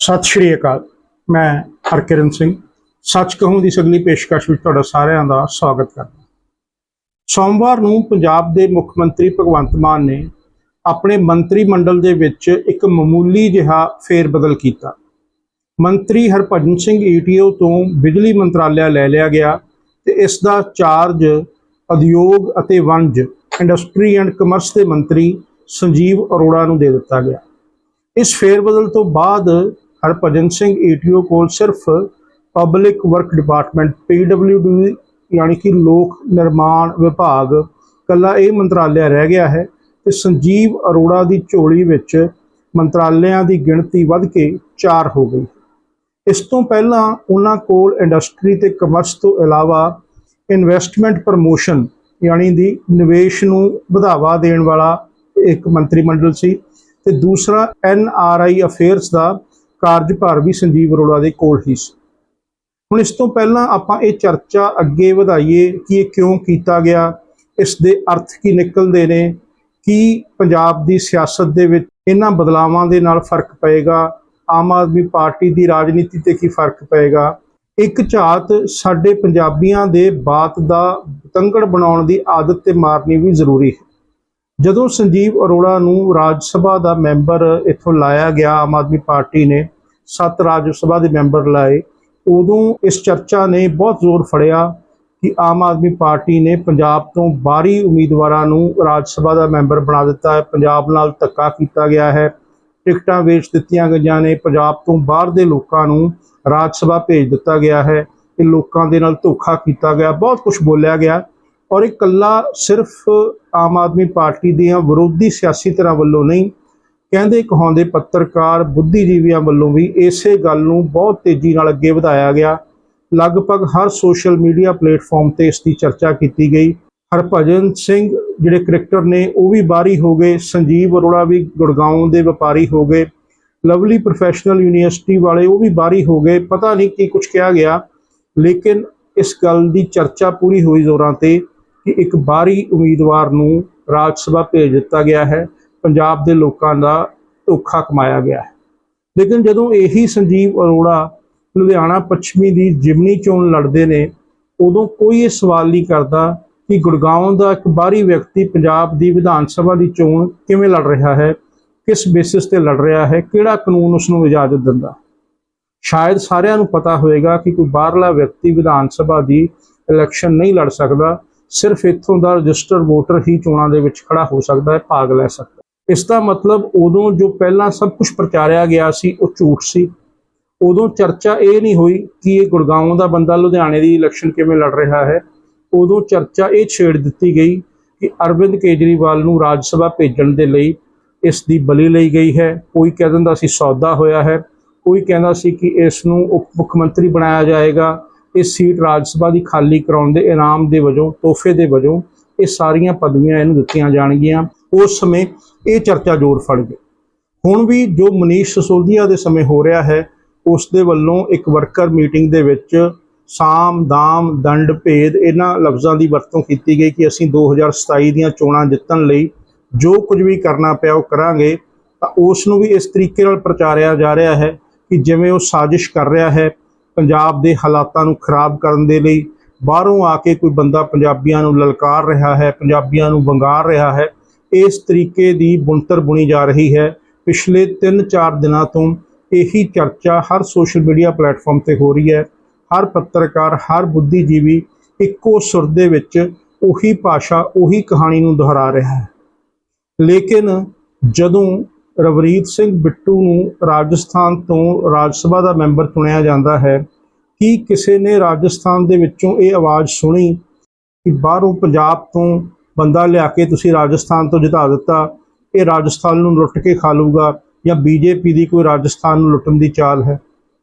ਸਤਿ ਸ਼੍ਰੀ ਅਕਾਲ। ਮੈਂ ਹਰਕਿਰਨ ਸਿੰਘ। ਸੱਚ ਕਹੂੰ ਦੀ ਸਗਲੀ ਪੇਸ਼ਕਸ਼ ਵਿੱਚ ਤੁਹਾਡਾ ਸਾਰਿਆਂ ਦਾ ਸਵਾਗਤ ਕਰਦਾ ਸੋਮਵਾਰ ਨੂੰ ਪੰਜਾਬ ਦੇ ਮੁੱਖ ਮੰਤਰੀ ਭਗਵੰਤ ਮਾਨ ਨੇ ਆਪਣੇ ਮੰਤਰੀ ਮੰਡਲ ਦੇ ਵਿੱਚ ਇੱਕ ਮਾਮੂਲੀ ਜਿਹਾ ਫੇਰਬਦਲ ਕੀਤਾ। ਮੰਤਰੀ ਹਰਭਜਨ ਸਿੰਘ ਈਟੀਓ ਤੋਂ ਬਿਜਲੀ ਮੰਤਰਾਲਿਆ ਲੈ ਲਿਆ ਗਿਆ ਤੇ ਇਸ ਦਾ ਚਾਰਜ ਉਦਯੋਗ ਅਤੇ ਵਣਜ, ਇੰਡਸਟਰੀ ਐਂਡ ਕਮਰਸ ਦੇ ਮੰਤਰੀ ਸੰਜੀਵ ਅਰੋੜਾ ਨੂੰ ਦੇ ਦਿੱਤਾ ਗਿਆ। ਇਸ ਫੇਰਬਦਲ ਤੋਂ ਬਾਅਦ ਹਰਭਜਨ ਸਿੰਘ ਏਟੀਓ ਕੋਲ ਸਿਰਫ ਪਬਲਿਕ ਵਰਕ ਡਿਪਾਰਟਮੈਂਟ PWD ਯਾਨੀ ਕਿ ਲੋਕ ਨਿਰਮਾਣ ਵਿਭਾਗ ਕੱਲਾ ਇਹ ਮੰਤਰਾਲਿਆ ਰਹਿ ਗਿਆ ਹੈ ਤੇ ਸੰਜੀਵ ਅਰੋੜਾ ਦੀ ਝੋਲੀ ਵਿੱਚ ਮੰਤਰਾਲਿਆਂ ਦੀ ਗਿਣਤੀ ਵੱਧ ਕੇ 4 ਹੋ ਗਈ ਇਸ ਤੋਂ ਪਹਿਲਾਂ ਉਹਨਾਂ ਕੋਲ ਇੰਡਸਟਰੀ ਤੇ ਕਮਰਸ ਤੋਂ ਇਲਾਵਾ ਇਨਵੈਸਟਮੈਂਟ ਪ੍ਰਮੋਸ਼ਨ ਯਾਨੀ ਦੀ ਨਿਵੇਸ਼ ਨੂੰ ਵਧਾਵਾ ਦੇਣ ਵਾਲਾ ਇੱਕ ਮੰਤਰੀ ਮੰਡਲ ਸੀ ਤੇ ਦੂਸਰਾ ਐਨ ਆਰ ਆਈ ਅਫੇਅਰਸ ਦਾ ਕਾਰਜਭਾਰ ਵੀ ਸੰਜੀਵ ਅਰੋੜਾ ਦੇ ਕੋਲ ਹੀ ਸੀ। ਹੁਣ ਇਸ ਤੋਂ ਪਹਿਲਾਂ ਆਪਾਂ ਇਹ ਚਰਚਾ ਅੱਗੇ ਵਧਾਈਏ ਕਿ ਇਹ ਕਿਉਂ ਕੀਤਾ ਗਿਆ, ਇਸ ਦੇ ਅਰਥ ਕੀ ਨਿਕਲਦੇ ਨੇ, ਕੀ ਪੰਜਾਬ ਦੀ ਸਿਆਸਤ ਦੇ ਵਿੱਚ ਇਹਨਾਂ ਬਦਲਾਵਾਂ ਦੇ ਨਾਲ ਫ਼ਰਕ ਪਏਗਾ, ਆਮ ਆਦਮੀ ਪਾਰਟੀ ਦੀ ਰਾਜਨੀਤੀ ਤੇ ਕੀ ਫ਼ਰਕ ਪਏਗਾ। ਇੱਕ ਝਾਤ ਸਾਡੇ ਪੰਜਾਬੀਆਂ ਦੇ ਬਾਤ ਦਾ ਤੰਗੜ ਬਣਾਉਣ ਦੀ ਆਦਤ ਤੇ ਮਾਰਨੀ ਵੀ ਜ਼ਰੂਰੀ ਹੈ। ਜਦੋਂ ਸੰਜੀਵ ਅਰੋੜਾ ਨੂੰ ਰਾਜ ਸਭਾ ਦਾ ਮੈਂਬਰ ਇੱਥੋਂ ਲਾਇਆ ਗਿਆ ਆਮ ਆਦਮੀ ਪਾਰਟੀ ਨੇ ਸੱਤ ਰਾਜ ਸਭਾ ਦੇ ਮੈਂਬਰ ਲਾਏ। ਉਦੋਂ ਇਸ ਚਰਚਾ ਨੇ ਬਹੁਤ ਜ਼ੋਰ ਫੜਿਆ ਕਿ ਆਮ ਆਦਮੀ ਪਾਰਟੀ ਨੇ ਪੰਜਾਬ ਤੋਂ ਬਾਹਰੀ ਉਮੀਦਵਾਰਾਂ ਨੂੰ ਰਾਜ ਸਭਾ ਦਾ ਮੈਂਬਰ ਬਣਾ ਦਿੱਤਾ ਹੈ। ਪੰਜਾਬ ਨਾਲ ਧੱਕਾ ਕੀਤਾ ਗਿਆ ਹੈ। ਟਿਕਟਾਂ ਵੇਚ ਦਿੱਤੀਆਂ ਗਈਆਂ ਨੇ। ਪੰਜਾਬ ਤੋਂ ਬਾਹਰ ਦੇ ਲੋਕਾਂ ਨੂੰ ਰਾਜ ਸਭਾ ਭੇਜ ਦਿੱਤਾ ਗਿਆ ਹੈ। ਇਹ ਲੋਕਾਂ ਦੇ ਨਾਲ ਧੋਖਾ ਕੀਤਾ ਗਿਆ। ਬਹੁਤ ਕੁਝ ਬੋਲਿਆ ਗਿਆ। ਔਰ ਇਹ ਕੱਲਾ ਸਿਰਫ ਆਮ ਆਦਮੀ ਪਾਰਟੀ ਦੀਆਂ ਵਿਰੋਧੀ ਸਿਆਸੀ ਧਿਰਾਂ ਵੱਲੋਂ ਨਹੀਂ ਕਹਿੰਦੇ ਕਹਾਉਂਦੇ ਪੱਤਰਕਾਰ ਬੁੱਧੀਜੀਵੀਆਂ ਵੱਲੋਂ ਵੀ ਇਸੇ ਗੱਲ ਨੂੰ ਬਹੁਤ ਤੇਜ਼ੀ ਨਾਲ ਅੱਗੇ ਵਧਾਇਆ ਗਿਆ। ਲਗਭਗ ਹਰ ਸੋਸ਼ਲ ਮੀਡੀਆ ਪਲੇਟਫਾਰਮ ਤੇ ਇਸ ਦੀ ਚਰਚਾ ਕੀਤੀ ਗਈ। ਹਰਭਜਨ ਸਿੰਘ ਜਿਹੜੇ ਕ੍ਰਿਕਟਰ ਨੇ, ਉਹ ਵੀ ਬਾਹਰੀ ਹੋ ਗਏ। ਸੰਜੀਵ ਅਰੋੜਾ ਵੀ ਗੁੜਗਾਉਂ ਦੇ ਵਪਾਰੀ ਹੋ ਗਏ। ਲਵਲੀ ਪ੍ਰੋਫੈਸ਼ਨਲ ਯੂਨੀਵਰਸਿਟੀ ਵਾਲੇ ਉਹ ਵੀ ਬਾਹਰੀ ਹੋ ਗਏ। ਪਤਾ ਨਹੀਂ ਕੀ ਕੁਝ ਕਿਹਾ ਗਿਆ। ਲੇਕਿਨ ਇਸ ਗੱਲ ਦੀ ਚਰਚਾ ਪੂਰੀ ਹੋਈ ਜ਼ੋਰਾਂ ਤੇ ਕਿ ਇੱਕ ਬਾਹਰੀ ਉਮੀਦਵਾਰ ਨੂੰ ਰਾਜ ਸਭਾ ਭੇਜ ਦਿੱਤਾ ਗਿਆ ਹੈ। ਪੰਜਾਬ ਦੇ ਲੋਕਾਂ ਦਾ ਧੋਖਾ ਕਮਾਇਆ ਗਿਆ ਹੈ। ਲੇਕਿਨ ਜਦੋਂ ਇਹੀ ਸੰਜੀਵ ਅਰੋੜਾ ਲੁਧਿਆਣਾ ਪੱਛਮੀ ਦੀ ਜਿਮਨੀ ਚੋਣ ਲੜਦੇ ਨੇ, ਉਦੋਂ ਕੋਈ ਇਹ ਸਵਾਲ ਨਹੀਂ ਕਰਦਾ ਕਿ ਗੁੜਗਾਉਂ ਦਾ ਇੱਕ ਬਾਹਰੀ ਵਿਅਕਤੀ ਪੰਜਾਬ ਦੀ ਵਿਧਾਨ ਸਭਾ ਦੀ ਚੋਣ ਕਿਵੇਂ ਲੜ ਰਿਹਾ ਹੈ, ਕਿਸ ਬੇਸਿਸ ਤੇ ਲੜ ਰਿਹਾ ਹੈ, ਕਿਹੜਾ ਕਾਨੂੰਨ ਉਸ ਨੂੰ ਇਜਾਜ਼ਤ ਦਿੰਦਾ। ਸ਼ਾਇਦ ਸਾਰਿਆਂ ਨੂੰ ਪਤਾ ਹੋਵੇਗਾ ਕਿ ਕੋਈ ਬਾਹਰਲਾ ਵਿਅਕਤੀ ਵਿਧਾਨ ਸਭਾ ਦੀ ਇਲੈਕਸ਼ਨ ਨਹੀਂ ਲੜ ਸਕਦਾ, ਸਿਰਫ ਇੱਥੋਂ ਦਾ ਰਜਿਸਟਰ ਵੋਟਰ ਹੀ ਚੋਣਾਂ ਦੇ ਵਿੱਚ ਖੜਾ ਹੋ ਸਕਦਾ ਹੈ, ਭਾਗ ਲੈ ਸਕਦਾ ਇਸ ਦਾ ਮਤਲਬ ਉਦੋਂ ਜੋ ਪਹਿਲਾਂ ਸਭ ਕੁਝ ਪ੍ਰਚਾਰਿਆ ਗਿਆ ਸੀ, ਉਹ ਝੂਠ ਸੀ। ਉਦੋਂ ਚਰਚਾ ਇਹ ਨਹੀਂ ਹੋਈ ਕਿ ਇਹ ਗੁੜਗਾਉਂ ਦਾ ਬੰਦਾ ਲੁਧਿਆਣੇ ਦੀ ਇਲੈਕਸ਼ਨ ਕਿਵੇਂ ਲੜ ਰਿਹਾ ਹੈ। ਉਦੋਂ ਚਰਚਾ ਇਹ ਛੇੜ ਦਿੱਤੀ ਗਈ ਕਿ ਅਰਵਿੰਦ ਕੇਜਰੀਵਾਲ ਨੂੰ ਰਾਜ ਸਭਾ ਭੇਜਣ ਦੇ ਲਈ ਇਸ ਦੀ ਬਲੀ ਲਈ ਗਈ ਹੈ। ਕੋਈ ਕਹਿ ਦਿੰਦਾ ਸੀ ਸੌਦਾ ਹੋਇਆ ਹੈ। ਕੋਈ ਕਹਿੰਦਾ ਸੀ ਕਿ ਇਸ ਨੂੰ ਉਪ ਮੁੱਖ ਮੰਤਰੀ ਬਣਾਇਆ ਜਾਏਗਾ। ਇਹ ਸੀਟ ਰਾਜ ਸਭਾ ਦੀ ਖਾਲੀ ਕਰਾਉਣ ਦੇ ਇਨਾਮ ਦੇ ਵਜੋਂ, ਤੋਹਫੇ ਦੇ ਵਜੋਂ ਇਹ ਸਾਰੀਆਂ ਪਦਵੀਆਂ ਇਹਨੂੰ ਦਿੱਤੀਆਂ ਜਾਣਗੀਆਂ। ਉਸ ਸਮੇਂ ਇਹ ਚਰਚਾ ਜ਼ੋਰ ਫੜ ਗਈ। ਹੁਣ ਵੀ ਜੋ ਮਨੀਸ਼ ਸਸੋਦੀਆ ਦੇ ਸਮੇਂ ਹੋ ਰਿਹਾ ਹੈ, ਉਸ ਦੇ ਵੱਲੋਂ ਇੱਕ ਵਰਕਰ ਮੀਟਿੰਗ ਦੇ ਵਿੱਚ ਸਾਮ, ਦਾਮ, ਦੰਡ, ਭੇਦ ਇਹਨਾਂ ਲਫ਼ਜ਼ਾਂ ਦੀ ਵਰਤੋਂ ਕੀਤੀ ਗਈ ਕਿ ਅਸੀਂ 2027 ਦੀਆਂ ਚੋਣਾਂ ਜਿੱਤਣ ਲਈ ਜੋ ਕੁਝ ਵੀ ਕਰਨਾ ਪਿਆ ਉਹ ਕਰਾਂਗੇ। ਤਾਂ ਉਸ ਨੂੰ ਵੀ ਇਸ ਤਰੀਕੇ ਨਾਲ ਪ੍ਰਚਾਰਿਆ ਜਾ ਰਿਹਾ ਹੈ ਕਿ ਜਿਵੇਂ ਉਹ ਸਾਜ਼ਿਸ਼ ਕਰ ਰਿਹਾ ਹੈ, ਪੰਜਾਬ ਦੇ ਹਾਲਾਤਾਂ ਨੂੰ ਖਰਾਬ ਕਰਨ ਦੇ ਲਈ, ਬਾਹਰੋਂ ਆ ਕੇ ਕੋਈ ਬੰਦਾ ਪੰਜਾਬੀਆਂ ਨੂੰ ਲਲਕਾਰ ਰਿਹਾ ਹੈ, ਪੰਜਾਬੀਆਂ ਨੂੰ ਵੰਗਾਰ ਰਿਹਾ ਹੈ ਇਸ ਤਰੀਕੇ ਦੀ ਬੁਣਤਰ ਬੁਣੀ ਜਾ ਰਹੀ ਹੈ। ਪਿਛਲੇ 3-4 ਦਿਨਾਂ ਤੋਂ ਇਹੀ ਚਰਚਾ ਹਰ ਸੋਸ਼ਲ ਮੀਡੀਆ ਪਲੇਟਫਾਰਮ ਤੇ ਹੋ ਰਹੀ ਹੈ। ਹਰ ਪੱਤਰਕਾਰ, ਹਰ ਬੁੱਧੀਜੀਵੀ ਇੱਕੋ ਸੁਰ ਦੇ ਵਿੱਚ ਉਹੀ ਭਾਸ਼ਾ, ਉਹੀ ਕਹਾਣੀ ਨੂੰ ਦੁਹਰਾ ਰਿਹਾ ਹੈ। ਲੇਕਿਨ ਜਦੋਂ ਰਵਰੀਤ ਸਿੰਘ ਬਿੱਟੂ ਨੂੰ ਰਾਜਸਥਾਨ ਤੋਂ ਰਾਜ ਸਭਾ ਦਾ ਮੈਂਬਰ ਚੁਣਿਆ ਜਾਂਦਾ ਹੈ, ਕੀ ਕਿਸੇ ਨੇ ਰਾਜਸਥਾਨ ਦੇ ਵਿੱਚੋਂ ਇਹ ਆਵਾਜ਼ ਸੁਣੀ ਕਿ ਬਾਹਰੋਂ ਪੰਜਾਬ ਤੋਂ ਬੰਦਾ ਲਿਆ ਕੇ ਤੁਸੀਂ ਰਾਜਸਥਾਨ ਤੋਂ ਜਿਤਾ ਦਿੱਤਾ, ਇਹ ਰਾਜਸਥਾਨ ਨੂੰ ਲੁੱਟ ਕੇ ਖਾ ਲੂਗਾ ਜਾਂ ਬੀਜੇਪੀ ਦੀ ਕੋਈ ਰਾਜਸਥਾਨ ਨੂੰ ਲੁੱਟਣ ਦੀ ਚਾਲ ਹੈ?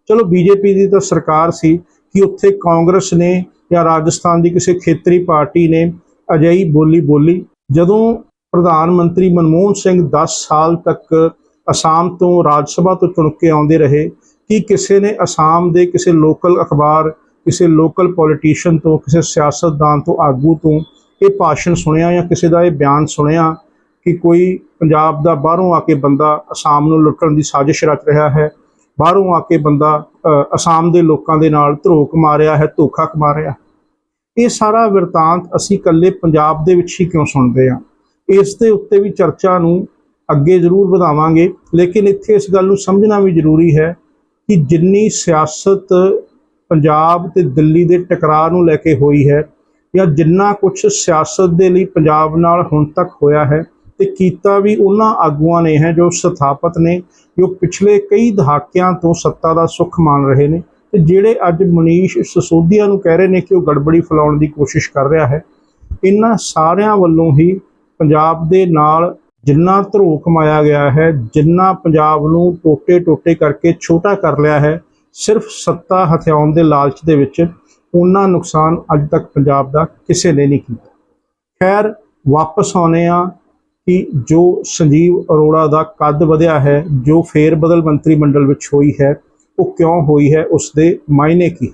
ਚਲੋ ਬੀਜੇਪੀ ਦੀ ਤਾਂ ਸਰਕਾਰ ਸੀ ਕਿ ਉੱਥੇ ਕਾਂਗਰਸ ਨੇ ਜਾਂ ਰਾਜਸਥਾਨ ਦੀ ਕਿਸੇ ਖੇਤਰੀ ਪਾਰਟੀ ਨੇ ਅਜਿਹੀ ਬੋਲੀ ਬੋਲੀ। ਜਦੋਂ ਪ੍ਰਧਾਨ ਮੰਤਰੀ ਮਨਮੋਹਨ ਸਿੰਘ 10 ਸਾਲ ਤੱਕ ਅਸਾਮ ਤੋਂ ਰਾਜ ਸਭਾ ਤੋਂ ਚੁਣ ਕੇ ਆਉਂਦੇ ਰਹੇ, ਕਿ ਕਿਸੇ ਨੇ ਅਸਾਮ ਦੇ ਕਿਸੇ ਲੋਕਲ ਅਖਬਾਰ, ਕਿਸੇ ਲੋਕਲ ਪੋਲੀਟੀਸ਼ੀਅਨ ਤੋਂ, ਕਿਸੇ ਸਿਆਸਤਦਾਨ ਤੋਂ ਆਗੂ ਤੋਂ ਇਹ ਭਾਸ਼ਣ ਸੁਣਿਆ ਜਾਂ ਕਿਸੇ ਦਾ ਇਹ ਬਿਆਨ ਸੁਣਿਆ ਕਿ ਕੋਈ ਪੰਜਾਬ ਦਾ ਬਾਹਰੋਂ ਆ ਕੇ ਬੰਦਾ ਅਸਾਮ ਨੂੰ ਲੁੱਟਣ ਦੀ ਸਾਜ਼ਿਸ਼ ਰਚ ਰਿਹਾ ਹੈ, ਬਾਹਰੋਂ ਆ ਕੇ ਬੰਦਾ ਅਸਾਮ ਦੇ ਲੋਕਾਂ ਦੇ ਨਾਲ ਧਰੋਕ ਮਾਰਿਆ ਹੈ, ਧੋਖਾ ਕਮਾ ਰਿਹਾ ਇਹ ਸਾਰਾ ਵਰਤਾਂਤ ਅਸੀਂ ਇਕੱਲੇ ਪੰਜਾਬ ਦੇ ਵਿੱਚ ਹੀ ਕਿਉਂ ਸੁਣਦੇ ਹਾਂ? ਇਸ ਦੇ ਉੱਤੇ ਵੀ ਚਰਚਾ ਨੂੰ ਅੱਗੇ ਜ਼ਰੂਰ ਵਧਾਵਾਂਗੇ, ਲੇਕਿਨ ਇੱਥੇ ਇਸ ਗੱਲ ਨੂੰ ਸਮਝਣਾ ਵੀ ਜ਼ਰੂਰੀ ਹੈ ਕਿ ਜਿੰਨੀ ਸਿਆਸਤ ਪੰਜਾਬ ਤੇ ਦਿੱਲੀ ਦੇ ਟਕਰਾਅ ਨੂੰ ਲੈ ਕੇ ਹੋਈ ਹੈ ਜਾਂ ਜਿੰਨਾ ਕੁਝ ਸਿਆਸਤ ਦੇ ਲਈ ਪੰਜਾਬ ਨਾਲ ਹੁਣ ਤੱਕ ਹੋਇਆ ਹੈ ਤੇ ਕੀਤਾ ਵੀ ਉਹਨਾਂ ਆਗੂਆਂ ਨੇ ਹੈ ਜੋ ਸਥਾਪਤ ਨੇ, ਜੋ ਪਿਛਲੇ ਕਈ ਦਹਾਕਿਆਂ ਤੋਂ ਸੱਤਾ ਦਾ ਸੁੱਖ ਮਾਣ ਰਹੇ ਨੇ ਤੇ ਜਿਹੜੇ ਅੱਜ ਮਨੀਸ਼ ਸਸੋਦੀਆ ਨੂੰ ਕਹਿ ਰਹੇ ਨੇ ਕਿ ਉਹ ਗੜਬੜੀ ਫੈਲਾਉਣ ਦੀ ਕੋਸ਼ਿਸ਼ ਕਰ ਰਿਹਾ ਹੈ, ਇਹਨਾਂ ਸਾਰਿਆਂ ਵੱਲੋਂ ਹੀ ਪੰਜਾਬ ਦੇ ਨਾਲ ਜਿੰਨਾ ਧਰੋ ਕਮਾਇਆ ਗਿਆ ਹੈ, ਜਿੰਨਾ ਪੰਜਾਬ ਨੂੰ ਟੋਟੇ-ਟੋਟੇ ਕਰਕੇ ਛੋਟਾ ਕਰ ਲਿਆ ਹੈ, ਸਿਰਫ ਸੱਤਾ ਹਥਿਆਉਣ ਦੇ ਲਾਲਚ ਦੇ ਵਿੱਚ ਉਹਨਾਂ ਨੁਕਸਾਨ ਅੱਜ ਤੱਕ ਪੰਜਾਬ ਦਾ ਕਿਸੇ ਨੇ ਨਹੀਂ ਕੀਤਾ। ਖੈਰ, ਵਾਪਸ ਆਉਨੇ ਆ ਕਿ ਜੋ ਸੰਜੀਵ ਅਰੋੜਾ ਦਾ ਕੱਦ ਵਧਿਆ ਹੈ, ਜੋ ਫੇਰ ਬਦਲ ਮੰਤਰੀ ਮੰਡਲ ਵਿੱਚ ਹੋਈ ਹੈ, ਉਹ ਕਿਉਂ ਹੋਈ ਹੈ ਉਸ ਦੇ ਮਾਇਨੇ ਕੀ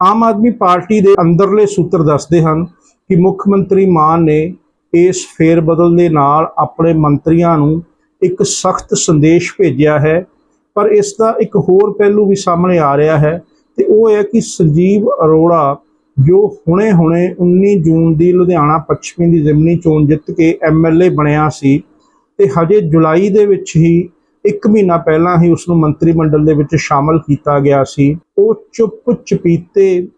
ਆਮ ਆਦਮੀ ਪਾਰਟੀ ਦੇ ਅੰਦਰਲੇ ਸੂਤਰ ਦੱਸਦੇ ਹਨ ਕਿ ਮੁੱਖ ਮੰਤਰੀ ਮਾਨ ਨੇ ਇਸ ਫੇਰ ਬਦਲ ਦੇ ਨਾਲ ਆਪਣੇ ਮੰਤਰੀਆਂ ਨੂੰ ਇੱਕ ਸਖਤ ਸੰਦੇਸ਼ ਭੇਜਿਆ ਹੈ, ਪਰ ਇਸ ਦਾ ਇੱਕ ਹੋਰ ਪਹਿਲੂ ਵੀ ਸਾਹਮਣੇ ਆ ਰਿਹਾ ਹੈ ਤੇ ਉਹ ਹੈ ਕਿ ਸੰਜੀਵ ਅਰੋੜਾ, ਜੋ ਹੁਣੇ-ਹੁਣੇ 19 ਜੂਨ ਦੀ ਲੁਧਿਆਣਾ ਪੱਛਮੀ ਦੀ ਜ਼ਿਮਨੀ ਚੋਣ ਜਿੱਤ ਕੇ ਐਮਐਲਏ ਬਣਿਆ ਸੀ ਤੇ ਹਜੇ ਜੁਲਾਈ ਦੇ ਵਿੱਚ ਹੀ ਇੱਕ ਮਹੀਨਾ ਪਹਿਲਾਂ ਹੀ ਉਸ ਨੂੰ ਮੰਤਰੀ ਮੰਡਲ ਦੇ ਵਿੱਚ ਸ਼ਾਮਲ ਕੀਤਾ ਗਿਆ ਸੀ। ਉਹ ਚੁੱਪ ਚਪੀਤੇ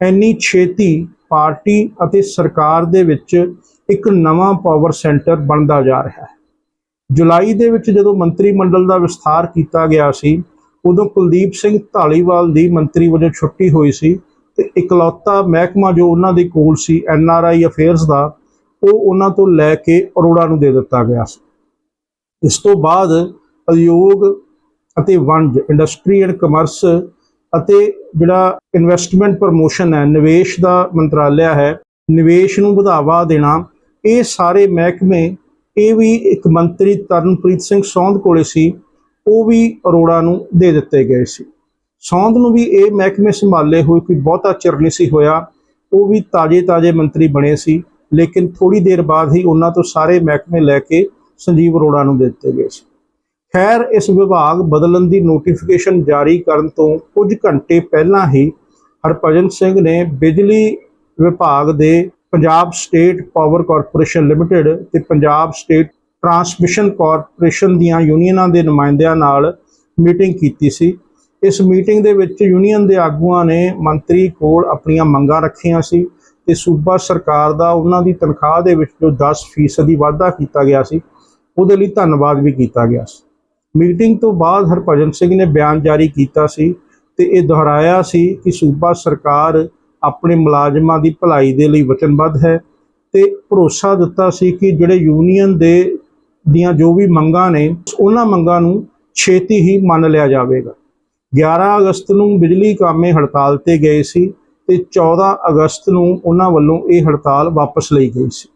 ਇੰਨੀ ਛੇਤੀ ਪਾਰਟੀ ਅਤੇ ਸਰਕਾਰ ਦੇ ਵਿੱਚ ਇੱਕ ਨਵਾਂ ਪਾਵਰ ਸੈਂਟਰ ਬਣਦਾ ਜਾ ਰਿਹਾ ਹੈ। ਜੁਲਾਈ ਦੇ ਵਿੱਚ ਜਦੋਂ ਮੰਤਰੀ ਮੰਡਲ ਦਾ ਵਿਸਥਾਰ ਕੀਤਾ ਗਿਆ ਸੀ ਉਦੋਂ ਕੁਲਦੀਪ ਸਿੰਘ ਢਾਲੀਵਾਲ ਦੀ ਮੰਤਰੀ ਵਜੋਂ ਛੁੱਟੀ ਹੋਈ ਸੀ ਤੇ ਇਕਲੌਤਾ ਮਹਿਕਮਾ ਜੋ ਉਹਨਾਂ ਦੇ ਕੋਲ ਸੀ, ਐੱਨ ਆਰ ਆਈ ਅਫੇਅਰਸ ਦਾ, ਉਹ ਉਹਨਾਂ ਤੋਂ ਲੈ ਕੇ ਅਰੋੜਾ ਨੂੰ ਦੇ ਦਿੱਤਾ ਗਿਆ ਸੀ। ਇਸ ਤੋਂ ਬਾਅਦ ਉਦਯੋਗ ਅਤੇ ਵਣਜ, ਇੰਡਸਟਰੀ ਐਂਡ ਕਮਰਸ ਅਤੇ ਜਿਹੜਾ ਇਨਵੈਸਟਮੈਂਟ ਪ੍ਰਮੋਸ਼ਨ ਹੈ, ਨਿਵੇਸ਼ ਦਾ ਮੰਤਰਾਲਿਆ ਹੈ, ਨਿਵੇਸ਼ ਨੂੰ ਵਧਾਵਾ ਦੇਣਾ, ਇਹ ਸਾਰੇ ਮਹਿਕਮੇ, ਇਹ ਵੀ ਇੱਕ ਮੰਤਰੀ ਤਰਨਪ੍ਰੀਤ ਸਿੰਘ ਸੌਂਦ ਕੋਲੇ ਸੀ ਉਹ ਵੀ ਅਰੋੜਾ ਨੂੰ ਦੇ ਦਿੱਤੇ ਗਏ ਸੀ। ਸੌਂਦ ਨੂੰ ਵੀ ਇਹ ਮਹਿਕਮੇ ਸੰਭਾਲੇ ਹੋਏ ਕੋਈ ਬਹੁਤਾ ਚਿਰ ਨਹੀਂ ਸੀ ਹੋਇਆ। ਉਹ ਵੀ ਤਾਜੇ-ਤਾਜੇ ਮੰਤਰੀ ਬਣੇ ਸੀ, ਲੇਕਿਨ ਥੋੜੀ ਦੇਰ ਬਾਅਦ ਹੀ ਉਹਨਾਂ ਤੋਂ ਸਾਰੇ ਮਹਿਕਮੇ ਲੈ ਕੇ ਸੰਜੀਵ ਅਰੋੜਾ ਨੂੰ ਦੇ ਦਿੱਤੇ ਗਏ ਸੀ। ਖੈਰ, ਇਸ ਵਿਭਾਗ ਬਦਲਣ ਦੀ ਨੋਟੀਫਿਕੇਸ਼ਨ ਜਾਰੀ ਕਰਨ ਤੋਂ ਕੁਝ ਘੰਟੇ ਪਹਿਲਾਂ ਹੀ ਹਰਭਜਨ ਸਿੰਘ ਨੇ ਬਿਜਲੀ ਵਿਭਾਗ ਦੇ Punjab state power corporation limited ਤੇ ਪੰਜਾਬ ਸਟੇਟ ਟਰਾਂਸਮਿਸ਼ਨ ਕਾਰਪੋਰੇਸ਼ਨ ਦੀਆਂ ਯੂਨੀਅਨਾਂ ਦੇ ਨੁਮਾਇੰਦਿਆਂ ਨਾਲ ਮੀਟਿੰਗ ਕੀਤੀ ਸੀ। ਇਸ ਮੀਟਿੰਗ ਦੇ ਵਿੱਚ ਯੂਨੀਅਨ ਦੇ ਆਗੂਆਂ ਨੇ ਮੰਤਰੀ ਕੋਲ ਆਪਣੀਆਂ ਮੰਗਾਂ ਰੱਖੀਆਂ ਸੀ ਤੇ ਸੂਬਾ ਸਰਕਾਰ ਦਾ ਉਹਨਾਂ ਦੀ ਤਨਖਾਹ ਦੇ ਵਿੱਚ ਜੋ 10% ਦੀ ਵਾਧਾ ਕੀਤਾ ਗਿਆ ਸੀ, ਉਹਦੇ ਲਈ ਧੰਨਵਾਦ ਵੀ ਕੀਤਾ ਗਿਆ ਸੀ। ਮੀਟਿੰਗ ਤੋਂ ਬਾਅਦ ਹਰਭਜਨ ਸਿੰਘ ਨੇ ਬਿਆਨ ਜਾਰੀ ਕੀਤਾ ਸੀ ਤੇ ਇਹ ਦੁਹਰਾਇਆ ਸੀ ਕਿ ਸੂਬਾ ਸਰਕਾਰ ਆਪਣੇ ਮੁਲਾਜ਼ਮਾਂ ਦੀ ਭਲਾਈ ਦੇ ਲਈ ਵਚਨਬੱਧ ਹੈ ਤੇ ਭਰੋਸਾ ਦਿੱਤਾ ਸੀ ਕਿ ਜਿਹੜੇ ਯੂਨੀਅਨ ਦੇ ਦੀਆਂ ਜੋ ਵੀ ਮੰਗਾਂ ਨੇ, ਉਹਨਾਂ ਮੰਗਾਂ ਨੂੰ ਛੇਤੀ ਹੀ ਮੰਨ ਲਿਆ ਜਾਵੇਗਾ। 11 ਅਗਸਤ ਨੂੰ ਬਿਜਲੀ ਕਾਮੇ ਹੜਤਾਲ ਤੇ ਗਏ ਸੀ ਤੇ 14 ਅਗਸਤ ਨੂੰ ਉਹਨਾਂ ਵੱਲੋਂ ਇਹ ਹੜਤਾਲ ਵਾਪਸ ਲਈ ਗਈ ਸੀ।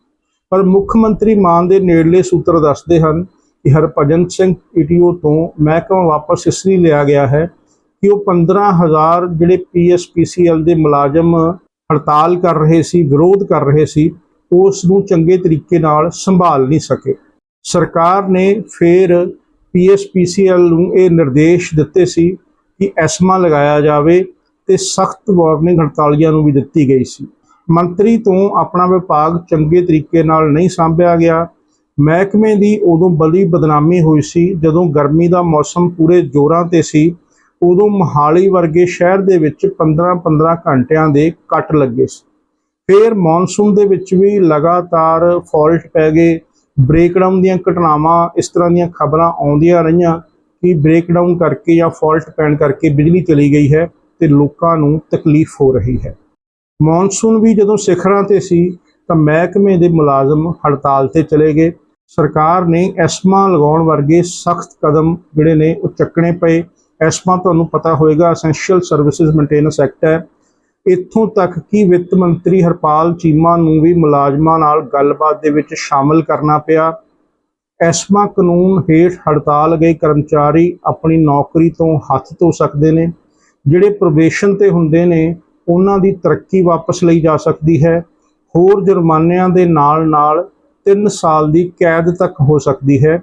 ਪਰ ਮੁੱਖ ਮੰਤਰੀ ਮਾਨ ਦੇ ਨੇੜਲੇ ਸੂਤਰ ਦੱਸਦੇ ਹਨ ਕਿ ਹਰਭਜਨ ਸਿੰਘ ਈਟੀਓ ਤੋਂ ਮਹਿਕਮਾ ਵਾਪਸ ਇਸ ਲਈ ਲਿਆ ਗਿਆ ਹੈ ਕਿ ਉਹ 15000 ਜਿਹੜੇ ਪੀਐਸਪੀਸੀਐਲ ਦੇ ਮੁਲਾਜ਼ਮ ਹੜਤਾਲ ਕਰ ਰਹੇ ਸੀ, ਵਿਰੋਧ ਕਰ ਰਹੇ ਸੀ, ਉਸ ਨੂੰ ਚੰਗੇ ਤਰੀਕੇ ਨਾਲ ਸੰਭਾਲ ਨਹੀਂ ਸਕੇ। ਸਰਕਾਰ ਨੇ ਫਿਰ ਪੀਐਸਪੀਸੀਐਲ ਨੂੰ ਇਹ ਨਿਰਦੇਸ਼ ਦਿੱਤੇ ਸੀ ਕਿ ਐਸਮਾ ਲਗਾਇਆ ਜਾਵੇ ਤੇ ਸਖਤ ਵਾਰਨਿੰਗ ਹੜਤਾਲੀਆਂ ਨੂੰ ਵੀ ਦਿੱਤੀ ਗਈ ਸੀ। ਮੰਤਰੀ ਤੋਂ ਆਪਣਾ ਵਿਭਾਗ ਚੰਗੇ ਤਰੀਕੇ ਨਾਲ ਨਹੀਂ ਸੰਭਿਆ ਗਿਆ। ਮਹਿਕਮੇ ਦੀ ਉਦੋਂ ਬਲੀ ਬਦਨਾਮੀ ਹੋਈ ਸੀ। ਜਦੋਂ ਗਰਮੀ ਦਾ ਮੌਸਮ ਪੂਰੇ ਜ਼ੋਰਾਂ ਤੇ ਸੀ, ਉਦੋਂ ਮਹਾਲੀ ਵਰਗੇ ਸ਼ਹਿਰ ਦੇ ਵਿੱਚ 15-15 ਘੰਟਿਆਂ ਦੇ ਕੱਟ ਲੱਗੇ ਸੀ। ਫਿਰ ਮੌਨਸੂਨ ਦੇ ਵਿੱਚ ਵੀ ਲਗਾਤਾਰ ਫਾਲਟ ਪੈ ਗਏ। ਬ੍ਰੇਕਡਾਊਨ ਦੀਆਂ ਘਟਨਾਵਾਂ, ਇਸ ਤਰ੍ਹਾਂ ਦੀਆਂ ਖਬਰਾਂ ਆਉਂਦੀਆਂ ਰਹੀਆਂ ਕਿ ਬ੍ਰੇਕਡਾਊਨ ਕਰਕੇ ਜਾਂ ਫਾਲਟ ਪੈਣ ਕਰਕੇ ਬਿਜਲੀ ਚਲੀ ਗਈ ਹੈ ਤੇ ਲੋਕਾਂ ਨੂੰ ਤਕਲੀਫ ਹੋ ਰਹੀ ਹੈ। ਮੌਨਸੂਨ ਵੀ ਜਦੋਂ ਸਿਖਰਾਂ ਤੇ ਸੀ, ਤਾਂ ਮਹਿਕਮੇ ਦੇ ਮੁਲਾਜ਼ਮ ਹੜਤਾਲ ਤੇ ਚਲੇ ਗਏ। ਸਰਕਾਰ ਨੇ ਐਸਮਾ ਲਗਾਉਣ ਵਰਗੇ ਸਖਤ ਕਦਮ ਜਿਹੜੇ ਨੇ ਉਹ ਚੱਕਣੇ ਪਏ। ਐਸਮਾ ਤੁਹਾਨੂੰ ਪਤਾ ਹੋਵੇਗਾ ਐਸੈਂਸ਼ੀਅਲ ਸਰਵਿਸਿਜ਼ ਮੇਨਟੇਨੈਂਸ ਐਕਟ ਹੈ। ਇੱਥੋਂ ਤੱਕ ਕਿ ਵਿੱਤ ਮੰਤਰੀ ਹਰਪਾਲ ਚੀਮਾ ਨੂੰ ਵੀ ਮੁਲਾਜ਼ਮਾਂ ਨਾਲ ਗੱਲਬਾਤ ਦੇ ਵਿੱਚ ਸ਼ਾਮਲ ਕਰਨਾ ਪਿਆ। ਐਸਮਾ ਕਾਨੂੰਨ ਹੇਠ ਹੜਤਾਲ ਗਏ ਕਰਮਚਾਰੀ ਆਪਣੀ ਨੌਕਰੀ ਤੋਂ ਹੱਥ ਧੋ ਸਕਦੇ ਨੇ। ਜਿਹੜੇ ਪ੍ਰੋਬੇਸ਼ਨ ਤੇ ਹੁੰਦੇ ਨੇ, ਉਹਨਾਂ ਦੀ ਤਰੱਕੀ ਵਾਪਸ ਲਈ ਜਾ ਸਕਦੀ ਹੈ। ਹੋਰ ਜੁਰਮਾਨਿਆਂ ਦੇ ਨਾਲ ਨਾਲ 3 ਸਾਲ ਦੀ ਕੈਦ ਤੱਕ ਹੋ ਸਕਦੀ ਹੈ।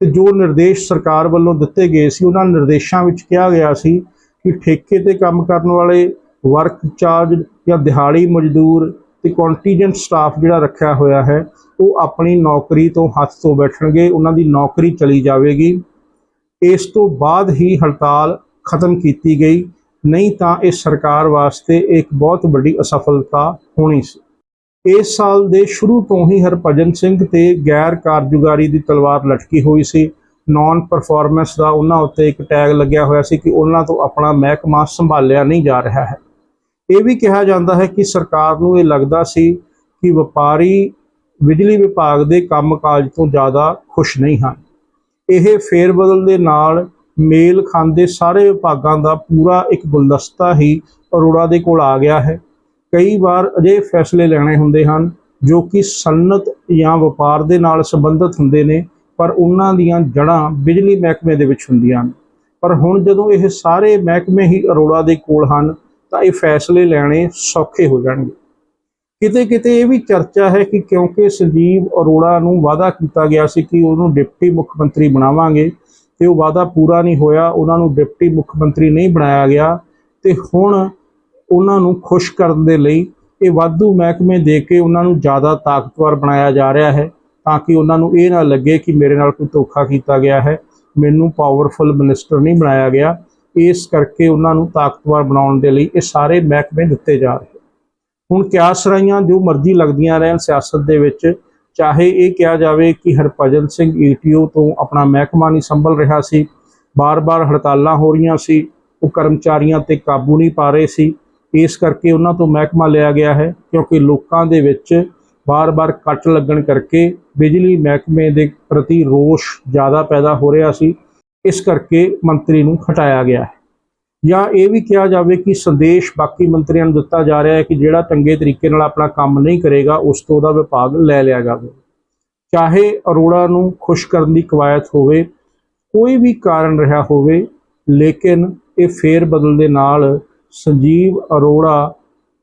ਤੇ ਜੋ ਨਿਰਦੇਸ਼ ਸਰਕਾਰ ਵੱਲੋਂ ਦਿੱਤੇ ਗਏ ਸੀ, ਉਹਨਾਂ ਨਿਰਦੇਸ਼ਾਂ ਵਿੱਚ ਕਿਹਾ ਗਿਆ ਸੀ ਕਿ ਠੇਕੇ ਤੇ ਕੰਮ ਕਰਨ ਵਾਲੇ ਵਰਕ ਚਾਰਜ ਜਾਂ ਦਿਹਾੜੀ ਮਜ਼ਦੂਰ ਤੇ ਕੰਟੀਜੈਂਟ ਸਟਾਫ ਜਿਹੜਾ ਰੱਖਿਆ ਹੋਇਆ ਹੈ, ਉਹ ਆਪਣੀ ਨੌਕਰੀ ਤੋਂ ਹੱਥ ਤੋਂ ਬੈਠਣਗੇ, ਉਹਨਾਂ ਦੀ ਨੌਕਰੀ ਚਲੀ ਜਾਵੇਗੀ। ਇਸ ਤੋਂ ਬਾਅਦ ਹੀ ਹੜਤਾਲ ਖਤਮ ਕੀਤੀ ਗਈ। ਨਹੀਂ ਤਾਂ ਇਹ ਸਰਕਾਰ ਵਾਸਤੇ ਇੱਕ ਬਹੁਤ ਵੱਡੀ ਅਸਫਲਤਾ ਹੋਣੀ ਸੀ। ਇਸ ਸਾਲ ਦੇ ਸ਼ੁਰੂ ਤੋਂ ਹੀ ਹਰਭਜਨ ਸਿੰਘ ਤੇ ਗੈਰ ਕਾਰਜੁਗਾਰੀ ਦੀ ਤਲਵਾਰ ਲਟਕੀ ਹੋਈ ਸੀ। ਨਾਨ ਪਰਫਾਰਮੈਂਸ ਦਾ ਉਹਨਾਂ ਉੱਤੇ ਇੱਕ ਟੈਗ ਲੱਗਿਆ ਹੋਇਆ ਸੀ ਕਿ ਉਹਨਾਂ ਤੋਂ ਆਪਣਾ ਮਹਿਕਮਾ ਸੰਭਾਲਿਆ ਨਹੀਂ ਜਾ ਰਿਹਾ ਹੈ। ਇਹ ਵੀ ਕਿਹਾ ਜਾਂਦਾ ਹੈ ਕਿ ਸਰਕਾਰ ਨੂੰ ਇਹ ਲੱਗਦਾ ਸੀ ਕਿ ਵਪਾਰੀ, ਬਿਜਲੀ ਵਿਭਾਗ ਦੇ ਕੰਮਕਾਜ ਤੋਂ ਜ਼ਿਆਦਾ ਖੁਸ਼ ਨਹੀਂ ਹਨ। ਇਹ ਫੇਰਬਦਲ ਦੇ ਨਾਲ ਮੇਲ ਖਾਂਦੇ ਸਾਰੇ ਵਿਭਾਗਾਂ ਦਾ ਪੂਰਾ ਇੱਕ ਗੁਲਦਸਤਾ ਹੀ ਅਰੋੜਾ ਦੇ ਕੋਲ ਆ ਗਿਆ ਹੈ। ਕਈ ਵਾਰ ਅਜੇ ਫੈਸਲੇ ਲੈਣੇ ਹੁੰਦੇ ਹਨ ਜੋ ਕਿ ਸਨਅਤ ਜਾਂ ਵਪਾਰ ਦੇ ਨਾਲ ਸੰਬੰਧਿਤ ਹੁੰਦੇ ਨੇ, ਪਰ ਉਹਨਾਂ ਦੀਆਂ ਜੜ੍ਹਾਂ ਬਿਜਲੀ ਮਹਿਕਮੇ ਦੇ ਵਿੱਚ ਹੁੰਦੀਆਂ ਹਨ। ਪਰ ਹੁਣ ਜਦੋਂ ਇਹ ਸਾਰੇ ਮਹਿਕਮੇ ਹੀ ਅਰੋੜਾ ਦੇ ਕੋਲ ਹਨ ਤਾਂ ਇਹ ਫੈਸਲੇ ਲੈਣੇ ਸੌਖੇ ਹੋ ਜਾਣਗੇ। ਕਿਤੇ ਕਿਤੇ ਇਹ ਵੀ ਚਰਚਾ ਹੈ ਕਿ ਕਿਉਂਕਿ ਸੰਜੀਵ ਅਰੋੜਾ ਨੂੰ ਵਾਅਦਾ ਕੀਤਾ ਗਿਆ ਸੀ ਕਿ ਉਹਨੂੰ ਡਿਪਟੀ ਮੁੱਖ ਮੰਤਰੀ ਬਣਾਵਾਂਗੇ, ਤੇ ਉਹ ਵਾਅਦਾ ਪੂਰਾ ਨਹੀਂ ਹੋਇਆ, ਉਹਨਾਂ ਨੂੰ ਡਿਪਟੀ ਮੁੱਖ ਮੰਤਰੀ ਨਹੀਂ ਬਣਾਇਆ ਗਿਆ, ਤੇ ਹੁਣ ਉਹਨਾਂ ਨੂੰ ਖੁਸ਼ ਕਰਨ ਦੇ ਲਈ ਇਹ ਵਾਧੂ ਮਹਿਕਮੇ ਦੇ ਕੇ ਉਹਨਾਂ ਨੂੰ ਜ਼ਿਆਦਾ ਤਾਕਤਵਰ ਬਣਾਇਆ ਜਾ ਰਿਹਾ ਹੈ, ਤਾਂ ਕਿ ਉਹਨਾਂ ਨੂੰ ਇਹ ਨਾ ਲੱਗੇ ਕਿ ਮੇਰੇ ਨਾਲ ਕੋਈ ਧੋਖਾ ਕੀਤਾ ਗਿਆ ਹੈ, ਮੈਨੂੰ ਪਾਵਰਫੁਲ ਮਿਨਿਸਟਰ ਨਹੀਂ ਬਣਾਇਆ ਗਿਆ ਇਸ ਕਰਕੇ ਉਹਨਾਂ ਨੂੰ ਤਾਕਤਵਰ ਬਣਾਉਣ ਦੇ ਲਈ ਇਹ ਸਾਰੇ ਮਹਿਕਮੇ ਦਿੱਤੇ ਜਾ ਰਹੇ ਹੁਣ ਕਿਆਸਰਾਈਆਂ ਜੋ ਮਰਜ਼ੀ ਲੱਗਦੀਆਂ ਰਹਿਣ ਸਿਆਸਤ ਦੇ ਵਿੱਚ, ਚਾਹੇ ਇਹ ਕਿਹਾ ਜਾਵੇ ਕਿ ਹਰਭਜਨ ਸਿੰਘ ਈਟੀਓ ਤੋਂ ਆਪਣਾ ਮਹਿਕਮਾ ਨਹੀਂ ਸੰਭਲ ਰਿਹਾ ਸੀ, ਬਾਰ-ਬਾਰ ਹੜਤਾਲਾਂ ਹੋ ਰਹੀਆਂ ਸੀ, ਉਹ ਕਰਮਚਾਰੀਆਂ ਤੇ ਕਾਬੂ ਨਹੀਂ ਪਾ ਰਹੇ ਸੀ, ਇਸ ਕਰਕੇ ਉਹਨਾਂ ਤੋਂ ਮਹਿਕਮਾ ਲਿਆ ਗਿਆ ਹੈ, ਕਿਉਂਕਿ ਲੋਕਾਂ ਦੇ ਵਿੱਚ ਬਾਰ-ਬਾਰ ਕੱਟ ਲੱਗਣ ਕਰਕੇ ਬਿਜਲੀ ਮਹਿਕਮੇ ਦੇ ਪ੍ਰਤੀ ਰੋਸ਼ ਜ਼ਿਆਦਾ ਪੈਦਾ ਹੋ ਰਿਹਾ ਸੀ ਇਸ ਕਰਕੇ ਮੰਤਰੀ ਨੂੰ ਹਟਾਇਆ ਗਿਆ ਹੈ। ਜਾਂ ਇਹ ਵੀ ਕਿਹਾ ਜਾਵੇ ਕਿ ਸੰਦੇਸ਼ ਬਾਕੀ ਮੰਤਰੀਆਂ ਨੂੰ ਦਿੱਤਾ ਜਾ ਰਿਹਾ ਹੈ ਕਿ ਜਿਹੜਾ ਚੰਗੇ ਤਰੀਕੇ ਨਾਲ ਆਪਣਾ ਕੰਮ ਨਹੀਂ ਕਰੇਗਾ, ਉਸ ਤੋਂ ਉਹਦਾ ਵਿਭਾਗ ਲੈ ਲਿਆ ਜਾਵੇ। ਚਾਹੇ ਅਰੋੜਾ ਨੂੰ ਖੁਸ਼ ਕਰਨ ਦੀ ਕਵਾਇਤ ਹੋਵੇ, ਕੋਈ ਵੀ ਕਾਰਨ ਰਿਹਾ ਹੋਵੇ, ਲੇਕਿਨ ਇਹ ਫੇਰ ਬਦਲ ਦੇ ਨਾਲ ਸੰਜੀਵ ਅਰੋੜਾ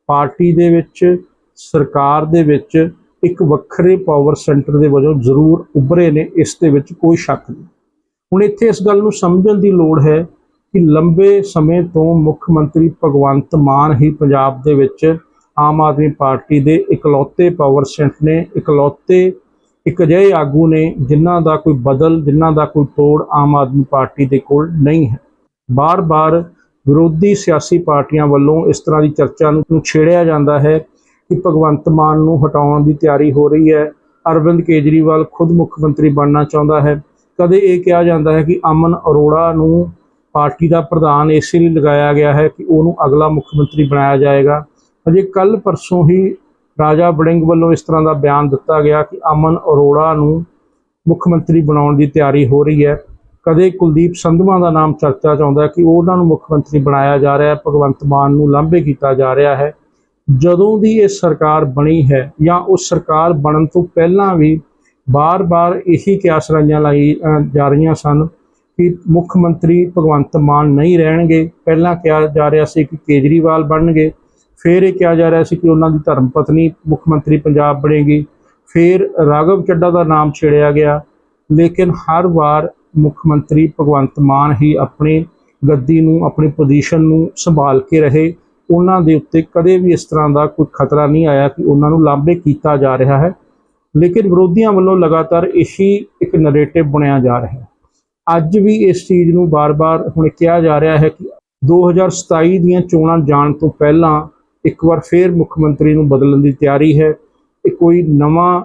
ਪਾਰਟੀ ਦੇ ਵਿੱਚ, ਸਰਕਾਰ ਦੇ ਵਿੱਚ ਇੱਕ ਵੱਖਰੇ ਪਾਵਰ ਸੈਂਟਰ ਦੇ ਵਜੋਂ ਜ਼ਰੂਰ ਉੱਭਰੇ ਨੇ, ਇਸ ਦੇ ਵਿੱਚ ਕੋਈ ਸ਼ੱਕ ਨਹੀਂ। ਹੁਣ ਇੱਥੇ ਇਸ ਗੱਲ ਨੂੰ ਸਮਝਣ ਦੀ ਲੋੜ ਹੈ ਕਿ ਲੰਬੇ ਸਮੇਂ ਤੋਂ ਮੁੱਖ ਮੰਤਰੀ ਭਗਵੰਤ ਮਾਨ ਹੀ ਪੰਜਾਬ ਦੇ ਵਿੱਚ ਆਮ ਆਦਮੀ ਪਾਰਟੀ ਦੇ ਇਕਲੌਤੇ ਪਾਵਰ ਸੈਂਟਰ ਨੇ, ਇਕਲੌਤੇ ਇੱਕ ਅਜਿਹੇ ਆਗੂ ਨੇ ਜਿਨ੍ਹਾਂ ਦਾ ਕੋਈ ਬਦਲ, ਜਿਨ੍ਹਾਂ ਦਾ ਕੋਈ ਤੋੜ ਆਮ ਆਦਮੀ ਪਾਰਟੀ ਦੇ ਕੋਲ ਨਹੀਂ ਹੈ। ਬਾਰ-ਬਾਰ ਵਿਰੋਧੀ ਸਿਆਸੀ ਪਾਰਟੀਆਂ ਵੱਲੋਂ ਇਸ ਤਰ੍ਹਾਂ ਦੀ ਚਰਚਾ ਨੂੰ ਛੇੜਿਆ ਜਾਂਦਾ ਹੈ ਕਿ ਭਗਵੰਤ ਮਾਨ ਨੂੰ ਹਟਾਉਣ ਦੀ ਤਿਆਰੀ ਹੋ ਰਹੀ ਹੈ। ਅਰਵਿੰਦ ਕੇਜਰੀਵਾਲ ਖੁਦ ਮੁੱਖ ਮੰਤਰੀ ਬਣਨਾ ਚਾਹੁੰਦਾ ਹੈ। ਕਦੇ ਇਹ ਕਿਹਾ ਜਾਂਦਾ ਹੈ ਕਿ ਅਮਨ ਅਰੋੜਾ ਨੂੰ ਪਾਰਟੀ ਦਾ ਪ੍ਰਧਾਨ ਇਸੇ ਲਈ ਲਗਾਇਆ ਗਿਆ ਹੈ ਕਿ ਉਹਨੂੰ ਅਗਲਾ ਮੁੱਖ ਮੰਤਰੀ ਬਣਾਇਆ ਜਾਏਗਾ। ਅਜੇ ਕੱਲ ਪਰਸੋਂ ਹੀ ਰਾਜਾ ਬੜਿੰਗ ਵੱਲੋਂ ਇਸ ਤਰ੍ਹਾਂ ਦਾ ਬਿਆਨ ਦਿੱਤਾ ਗਿਆ ਕਿ ਅਮਨ ਅਰੋੜਾ ਨੂੰ ਮੁੱਖ ਮੰਤਰੀ ਬਣਾਉਣ ਦੀ ਤਿਆਰੀ ਹੋ ਰਹੀ ਹੈ। ਕਦੇ ਕੁਲਦੀਪ ਸੰਧਵਾ ਦਾ ਨਾਮ ਚਰਚਾ 'ਚ ਆਉਂਦਾ ਕਿ ਉਹਨਾਂ ਨੂੰ ਮੁੱਖ ਮੰਤਰੀ ਬਣਾਇਆ ਜਾ ਰਿਹਾ ਹੈ, ਭਗਵੰਤ ਮਾਨ ਨੂੰ ਲਾਂਭੇ ਕੀਤਾ ਜਾ ਰਿਹਾ ਹੈ। ਜਦੋਂ ਦੀ ਇਹ ਸਰਕਾਰ ਬਣੀ ਹੈ ਜਾਂ ਉਹ ਸਰਕਾਰ ਬਣਨ ਤੋਂ ਪਹਿਲਾਂ ਵੀ ਬਾਰ-ਬਾਰ ਇਹੀ ਕਿਆਸਰਾਈਆਂ ਲਾਈ ਜਾ ਰਹੀਆਂ ਸਨ ਕਿ ਮੁੱਖ ਮੰਤਰੀ ਭਗਵੰਤ ਮਾਨ ਨਹੀਂ ਰਹਿਣਗੇ। ਪਹਿਲਾਂ ਕਿਹਾ ਜਾ ਰਿਹਾ ਸੀ ਕਿ ਕੇਜਰੀਵਾਲ ਬਣਨਗੇ। ਫਿਰ ਇਹ ਕਿਹਾ ਜਾ ਰਿਹਾ ਸੀ ਕਿ ਉਹਨਾਂ ਦੀ ਧਰਮ ਪਤਨੀ ਮੁੱਖ ਮੰਤਰੀ ਪੰਜਾਬ ਬਣੇਗੀ। ਫਿਰ ਰਾਘਵ ਚੱਡਾ ਦਾ ਨਾਮ ਛੇੜਿਆ ਗਿਆ। ਲੇਕਿਨ ਹਰ ਵਾਰ ਮੁੱਖ ਮੰਤਰੀ ਭਗਵੰਤ ਮਾਨ ਹੀ ਆਪਣੀ ਗੱਦੀ ਨੂੰ, ਆਪਣੀ ਪੋਜੀਸ਼ਨ ਨੂੰ ਸੰਭਾਲ ਕੇ ਰਹੇ। ਉਹਨਾਂ ਦੇ ਉੱਤੇ ਕਦੇ ਵੀ ਇਸ ਤਰ੍ਹਾਂ ਦਾ ਕੋਈ ਖਤਰਾ ਨਹੀਂ ਆਇਆ ਕਿ ਉਹਨਾਂ ਨੂੰ ਲਾਂਭੇ ਕੀਤਾ ਜਾ ਰਿਹਾ ਹੈ। ਲੇਕਿਨ ਵਿਰੋਧੀਆਂ ਵੱਲੋਂ ਲਗਾਤਾਰ ਇਹੀ ਇੱਕ ਨਰੇਟਿਵ ਬਣਿਆ ਜਾ ਰਿਹਾ ਹੈ। ਅੱਜ ਵੀ ਇਸ ਚੀਜ਼ ਨੂੰ ਬਾਰ-ਬਾਰ ਹੁਣ ਕਿਹਾ ਜਾ ਰਿਹਾ ਹੈ ਕਿ 2027 ਦੀਆਂ ਚੋਣਾਂ ਜਾਣ ਤੋਂ ਪਹਿਲਾਂ ਇੱਕ ਵਾਰ ਫੇਰ ਮੁੱਖ ਮੰਤਰੀ ਨੂੰ ਬਦਲਣ ਦੀ ਤਿਆਰੀ ਹੈ। ਇਹ ਕੋਈ ਨਵਾਂ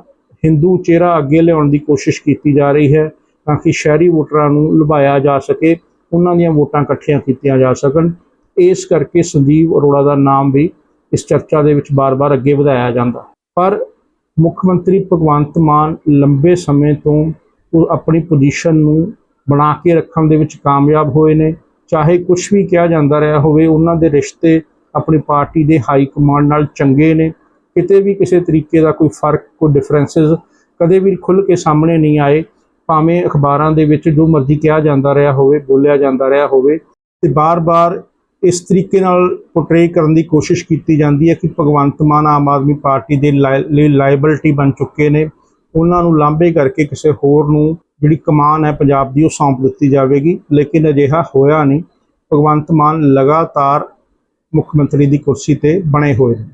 ਹਿੰਦੂ ਚਿਹਰਾ ਅੱਗੇ ਲਿਆਉਣ ਦੀ ਕੋਸ਼ਿਸ਼ ਕੀਤੀ ਜਾ ਰਹੀ ਹੈ ਤਾਂ ਕਿ ਸ਼ਹਿਰੀ ਵੋਟਰਾਂ ਨੂੰ ਲੁਭਾਇਆ ਜਾ ਸਕੇ, ਉਹਨਾਂ ਦੀਆਂ ਵੋਟਾਂ ਇਕੱਠੀਆਂ ਕੀਤੀਆਂ ਜਾ ਸਕਣ। ਇਸ ਕਰਕੇ ਸੰਜੀਵ ਅਰੋੜਾ ਦਾ ਨਾਮ ਵੀ ਇਸ ਚਰਚਾ ਦੇ ਵਿੱਚ ਬਾਰ-ਬਾਰ ਅੱਗੇ ਵਧਾਇਆ ਜਾਂਦਾ। ਪਰ ਮੁੱਖ ਮੰਤਰੀ ਭਗਵੰਤ ਮਾਨ ਲੰਬੇ ਸਮੇਂ ਤੋਂ ਉਹ ਆਪਣੀ ਪੋਜੀਸ਼ਨ ਨੂੰ ਬਣਾ ਕੇ ਰੱਖਣ ਦੇ ਵਿੱਚ ਕਾਮਯਾਬ ਹੋਏ ਨੇ। ਚਾਹੇ ਕੁਝ ਵੀ ਕਿਹਾ ਜਾਂਦਾ ਰਿਹਾ ਹੋਵੇ, ਉਹਨਾਂ ਦੇ ਰਿਸ਼ਤੇ ਆਪਣੀ ਪਾਰਟੀ ਦੇ ਹਾਈ ਕਮਾਂਡ ਨਾਲ ਚੰਗੇ ਨੇ। ਕਿਤੇ ਵੀ ਕਿਸੇ ਤਰੀਕੇ ਦਾ ਕੋਈ ਫ਼ਰਕ, ਕੋਈ ਡਿਫਰੈਂਸਸ ਕਦੇ ਵੀ ਖੁੱਲ ਕੇ ਸਾਹਮਣੇ ਨਹੀਂ ਆਏ, ਭਾਵੇਂ ਅਖਬਾਰਾਂ ਦੇ ਵਿੱਚ ਜੋ ਮਰਜ਼ੀ ਕਿਹਾ ਜਾਂਦਾ ਰਿਹਾ ਹੋਵੇ, ਬੋਲਿਆ ਜਾਂਦਾ ਰਿਹਾ ਹੋਵੇ। ਤੇ ਬਾਰ-ਬਾਰ ਇਸ ਤਰੀਕੇ ਨਾਲ ਪੋਰਟਰੇ ਕਰਨ ਦੀ ਕੋਸ਼ਿਸ਼ ਕੀਤੀ ਜਾਂਦੀ ਹੈ ਕਿ ਭਗਵੰਤ ਮਾਨ ਆਮ ਆਦਮੀ ਪਾਰਟੀ ਦੇ ਲਾਇ- ਲਈ ਲਾਇਬਿਲਟੀ ਬਣ ਚੁੱਕੇ ਨੇ। ਉਹਨਾਂ ਨੂੰ ਲਾਂਭੇ ਕਰਕੇ ਕਿਸੇ ਹੋਰ ਨੂੰ ਜਿਹੜੀ ਕਮਾਨ ਹੈ ਪੰਜਾਬ ਦੀ ਉਹ ਸੌਂਪ ਦਿੱਤੀ ਜਾਵੇਗੀ, ਲੇਕਿਨ ਅਜਿਹਾ ਹੋਇਆ ਨਹੀਂ। ਭਗਵੰਤ ਮਾਨ ਲਗਾਤਾਰ ਮੁੱਖ ਮੰਤਰੀ ਦੀ ਕੁਰਸੀ ਤੇ ਬਣੇ ਹੋਏ ਨੇ।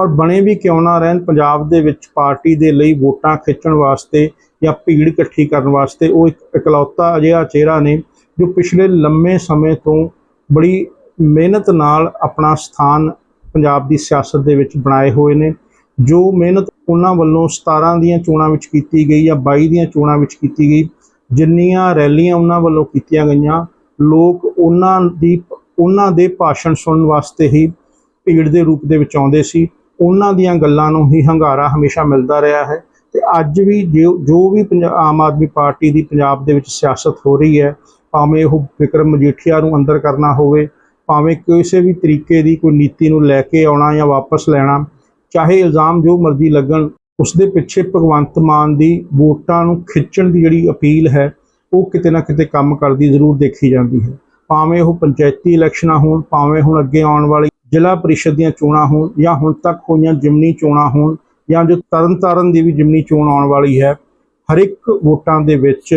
ਔਰ ਬਣੇ ਵੀ ਕਿਉਂ ਨਾ ਰਹਿਣ, ਪੰਜਾਬ ਦੇ ਵਿੱਚ ਪਾਰਟੀ ਦੇ ਲਈ ਵੋਟਾਂ ਖਿੱਚਣ ਵਾਸਤੇ ਜਾਂ ਭੀੜ ਇਕੱਠੀ ਕਰਨ ਵਾਸਤੇ ਉਹ ਇੱਕ ਇਕਲੌਤਾ ਅਜਿਹਾ ਚਿਹਰਾ ਨੇ, ਜੋ ਪਿਛਲੇ ਲੰਮੇ ਸਮੇਂ ਤੋਂ ਬੜੀ ਮਿਹਨਤ ਨਾਲ ਆਪਣਾ ਸਥਾਨ ਪੰਜਾਬ ਦੀ ਸਿਆਸਤ ਦੇ ਵਿੱਚ ਬਣਾਏ ਹੋਏ ਨੇ। ਜੋ ਮਿਹਨਤ ਉਹਨਾਂ ਵੱਲੋਂ 17 ਦੀਆਂ ਚੋਣਾਂ ਵਿੱਚ ਕੀਤੀ ਗਈ ਜਾਂ 22 ਦੀਆਂ ਚੋਣਾਂ ਵਿੱਚ ਕੀਤੀ ਗਈ, ਜਿੰਨੀਆਂ ਰੈਲੀਆਂ ਉਹਨਾਂ ਵੱਲੋਂ ਕੀਤੀਆਂ ਗਈਆਂ, ਲੋਕ ਉਹਨਾਂ ਦੀ, ਉਹਨਾਂ ਦੇ ਭਾਸ਼ਣ ਸੁਣਨ ਵਾਸਤੇ ਹੀ ਭੀੜ ਦੇ ਰੂਪ ਦੇ ਵਿੱਚ ਆਉਂਦੇ ਸੀ। ਉਹਨਾਂ ਦੀਆਂ ਗੱਲਾਂ ਨੂੰ ਹੀ ਹੰਗਾਰਾ ਹਮੇਸ਼ਾ ਮਿਲਦਾ ਰਿਹਾ ਹੈ ਤੇ ਅੱਜ ਵੀ ਜੋ ਜੋ ਵੀ ਪੰਜਾ- ਆਮ ਆਦਮੀ ਪਾਰਟੀ ਦੀ ਪੰਜਾਬ ਦੇ ਵਿੱਚ ਸਿਆਸਤ ਹੋ ਰਹੀ ਹੈ, ਭਾਵੇਂ ਉਹ ਵਿਕਰਮ ਮਜੀਠੀਆ ਨੂੰ ਅੰਦਰ ਕਰਨਾ ਹੋਵੇ ਭਾਵੇਂ ਕਿਸੇ ਵੀ ਤਰੀਕੇ ਦੀ ਕੋਈ ਨੀਤੀ ਨੂੰ ਲੈ ਕੇ ਆਉਣਾ ਜਾਂ ਵਾਪਸ ਲੈਣਾ, ਚਾਹੇ ਇਲਜ਼ਾਮ ਜੋ ਮਰਜ਼ੀ ਲੱਗਣ ਉਸ ਦੇ ਪਿੱਛੇ ਭਗਵੰਤ ਮਾਨ ਦੀ ਵੋਟਾਂ ਨੂੰ ਖਿੱਚਣ ਦੀ ਜਿਹੜੀ ਅਪੀਲ ਹੈ, ਉਹ ਕਿਤੇ ਨਾ ਕਿਤੇ ਕੰਮ ਕਰਦੀ ਜ਼ਰੂਰ ਦੇਖੀ ਜਾਂਦੀ ਹੈ। ਭਾਵੇਂ ਉਹ ਪੰਚਾਇਤੀ ਇਲੈਕਸ਼ਨਾਂ ਹੋਣ, ਭਾਵੇਂ ਹੁਣ ਅੱਗੇ ਆਉਣ ਵਾਲੀ ਜ਼ਿਲ੍ਹਾ ਪਰਿਸ਼ਦ ਦੀਆਂ ਚੋਣਾਂ ਹੋਣ, ਜਾਂ ਹੁਣ ਤੱਕ ਹੋਈਆਂ ਜਿਮਨੀ ਚੋਣਾਂ ਹੋਣ, ਜਾਂ ਜੋ ਤਰਨਤਾਰਨ ਦੀ ਵੀ ਜਿਮਨੀ ਚੋਣ ਆਉਣ ਵਾਲੀ ਹੈ ਹਰ ਇੱਕ ਵੋਟਾਂ ਦੇ ਵਿੱਚ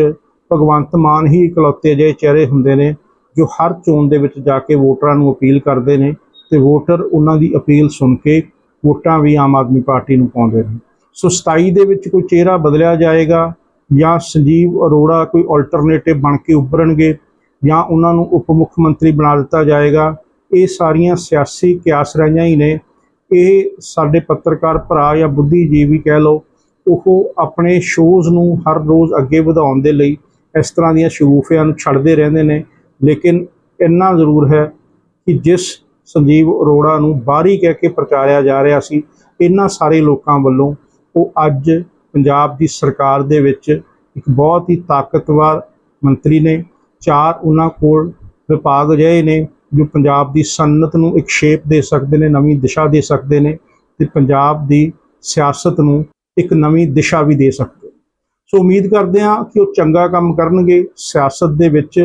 ਭਗਵੰਤ ਮਾਨ ਹੀ ਇਕਲੌਤੇ ਜਿਹੇ ਚਿਹਰੇ ਹੁੰਦੇ ਨੇ ਜੋ ਹਰ ਚੋਣ ਦੇ ਵਿੱਚ ਜਾ ਕੇ ਵੋਟਰਾਂ ਨੂੰ ਅਪੀਲ ਕਰਦੇ ਨੇ ਤੇ ਵੋਟਰ ਉਹਨਾਂ ਦੀ ਅਪੀਲ ਸੁਣ ਕੇ ਵੋਟਾਂ ਵੀ ਆਮ ਆਦਮੀ ਪਾਰਟੀ ਨੂੰ ਪਾਉਂਦੇ ਨੇ। ਸੋ 27 ਦੇ ਵਿੱਚ ਕੋਈ ਚਿਹਰਾ ਬਦਲਿਆ ਜਾਏਗਾ ਜਾਂ ਸੰਜੀਵ ਅਰੋੜਾ ਕੋਈ ਆਲਟਰਨੇਟਿਵ ਬਣ ਕੇ ਉੱਭਰਨਗੇ ਜਾਂ ਉਹਨਾਂ ਨੂੰ ਉਪ ਮੁੱਖ ਮੰਤਰੀ ਬਣਾ ਦਿੱਤਾ ਜਾਏਗਾ, ਇਹ ਸਾਰੀਆਂ ਸਿਆਸੀ ਕਿਆਸ ਰਹੀਆਂ ਹੀ ਨੇ। ਇਹ ਸਾਡੇ ਪੱਤਰਕਾਰ ਭਰਾ ਜਾਂ ਬੁੱਧੀਜੀਵੀ ਕਹਿ ਲਓ, ਉਹ ਆਪਣੇ ਸ਼ੋਜ਼ ਨੂੰ ਹਰ ਰੋਜ਼ ਅੱਗੇ ਵਧਾਉਣ ਦੇ ਲਈ ਇਸ ਤਰ੍ਹਾਂ ਦੀਆਂ ਸ਼ਗੂਫਿਆਂ ਨੂੰ ਛੱਡਦੇ ਰਹਿੰਦੇ ਨੇ। ਲੇਕਿਨ ਇੰਨਾ ਜ਼ਰੂਰ ਹੈ ਕਿ ਜਿਸ ਸੰਜੀਵ ਅਰੋੜਾ ਨੂੰ ਬਾਹਰੀ ਕਹਿ ਕੇ ਪ੍ਰਚਾਰਿਆ ਜਾ ਰਿਹਾ ਸੀ, ਇਹਨਾਂ ਸਾਰੇ ਲੋਕਾਂ ਵੱਲੋਂ ਉਹ ਅੱਜ ਪੰਜਾਬ ਦੀ ਸਰਕਾਰ ਦੇ ਵਿੱਚ ਇੱਕ ਬਹੁਤ ਹੀ ਤਾਕਤਵਰ ਮੰਤਰੀ ਨੇ, ਚਾਰ ਉਹਨਾਂ ਕੋਲ ਵਿਭਾਗ ਅਜਿਹੇ ਨੇ ਜੋ ਪੰਜਾਬ ਦੀ ਸਨਅਤ ਨੂੰ ਇੱਕ ਸ਼ੇਪ ਦੇ ਸਕਦੇ ਨੇ, ਨਵੀਂ ਦਿਸ਼ਾ ਦੇ ਸਕਦੇ ਨੇ ਤੇ ਪੰਜਾਬ ਦੀ ਸਿਆਸਤ ਨੂੰ ਇੱਕ ਨਵੀਂ ਦਿਸ਼ਾ ਵੀ ਦੇ ਸਕਦੇ ਸੋ ਉਮੀਦ ਕਰਦੇ ਹਾਂ ਕਿ ਉਹ ਚੰਗਾ ਕੰਮ ਕਰਨਗੇ, ਸਿਆਸਤ ਦੇ ਵਿੱਚ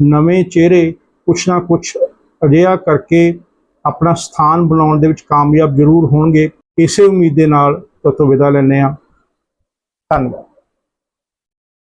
ਨਵੇਂ ਚਿਹਰੇ ਕੁਛ ਨਾ ਕੁਛ ਅਜਿਹਾ ਕਰਕੇ ਆਪਣਾ ਸਥਾਨ ਬਣਾਉਣ ਦੇ ਵਿੱਚ ਕਾਮਯਾਬ ਜ਼ਰੂਰ ਹੋਣਗੇ, ਇਸੇ ਉਮੀਦ ਦੇ ਨਾਲ ਤੁਹਾਤੋਂ ਵਿਦਾ ਲੈਂਦੇ ਹਾਂ। ਧੰਨਵਾਦ।